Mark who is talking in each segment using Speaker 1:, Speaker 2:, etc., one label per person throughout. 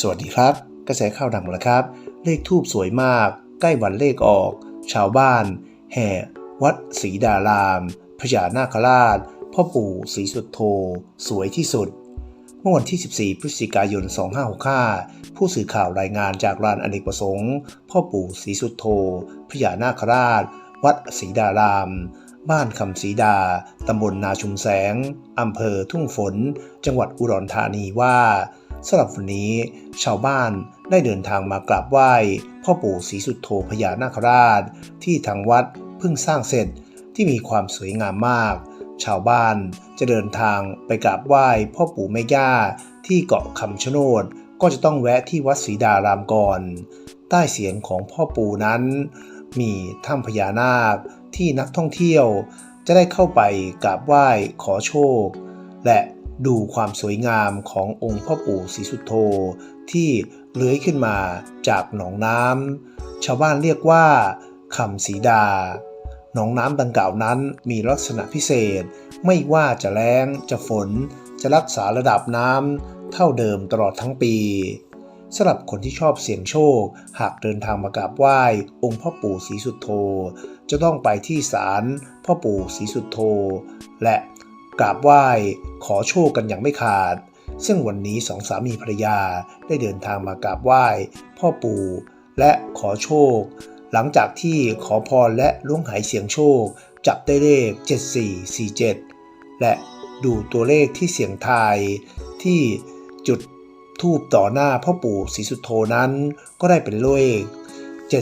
Speaker 1: สวัสดีครับ กระแสข่าวดังแล้วครับ เลขทูบสวยมาก ใกล้วันเลขออก ชาวบ้าน แห่ วัดศรีดารามพญานาคราช พ่อปู่ศรีสุดโธสวยที่สุด เมื่อวันที่ 14 พฤศจิกายน 2565 ผู้สื่อข่าวรายงานจากลานอเนกประสงค์ พ่อปู่ศรีสุดโธพญานาคราช วัดศรีดารามบ้านคำศรีดา ตำบลนาชุมแสง อำเภอทุ่งฝน จังหวัดอุดรธานีว่า สำหรับวันนี้ ชาวบ้านได้เดินทางมากราบไหว้พ่อปู่ศรีสุโธพญานาคราช ที่ทางวัดเพิ่งสร้างเสร็จที่มีความสวยงามมาก ชาวบ้านจะเดินทางไปกราบไหว้พ่อปู่แม่ย่าที่เกาะคำชะโนดก็จะต้องแวะที่วัดศรีดารามก่อน ใต้เสียงของพ่อปู่นั้น มีถ้ำพญานาคที่นักท่องเที่ยวจะได้เข้าไปกราบไหว้ขอโชค และ ดูความสวยงามขององค์พ่อปู่ศรีสุโธที่เลื้อยขึ้นมาจากหนองน้ำชาวบ้านเรียกว่าคำสีดา หนองน้ำดังกล่าวนั้นมีลักษณะพิเศษ ไม่ว่าจะแล้งจะฝน จะรักษาระดับน้ำเท่าเดิมตลอดทั้งปีสำหรับคนที่ชอบเสี่ยงโชค หากเดินทางมากราบไหว้ องค์พ่อปู่ศรีสุโธจะต้องไปที่ศาลพ่อปู่ศรีสุโธและกราบไหว้ ขอโชคกันอย่างไม่ขาด ซึ่งวันนี้สองสามีภรรยาได้เดินทางมากราบไหว้ พ่อปู่และขอโชค หลังจากที่ขอพรและล้วงหายเสียงโชค จับได้เลข 7447 และดูตัวเลขที่เสียงทายที่จุดทูบต่อหน้าพ่อปู่ศรีสุโธนั้น ก็ได้เป็นเลข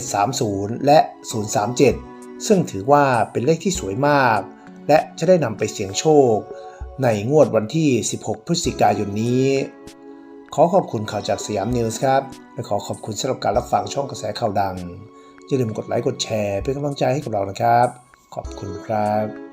Speaker 1: 730 และ 037 ซึ่งถือว่าเป็นเลขที่สวยมาก และจะได้นำไปเสี่ยงโชค ในงวดวันที่ 16 พฤศจิกายนนี้ ขอขอบคุณข่าวจากสยามนิวส์ครับ และขอขอบคุณสำหรับการรับฟังช่องกระแสข่าวดัง อย่าลืมกดไลค์กดแชร์เป็นกำลังใจให้กับเรานะครับ ขอบคุณครับ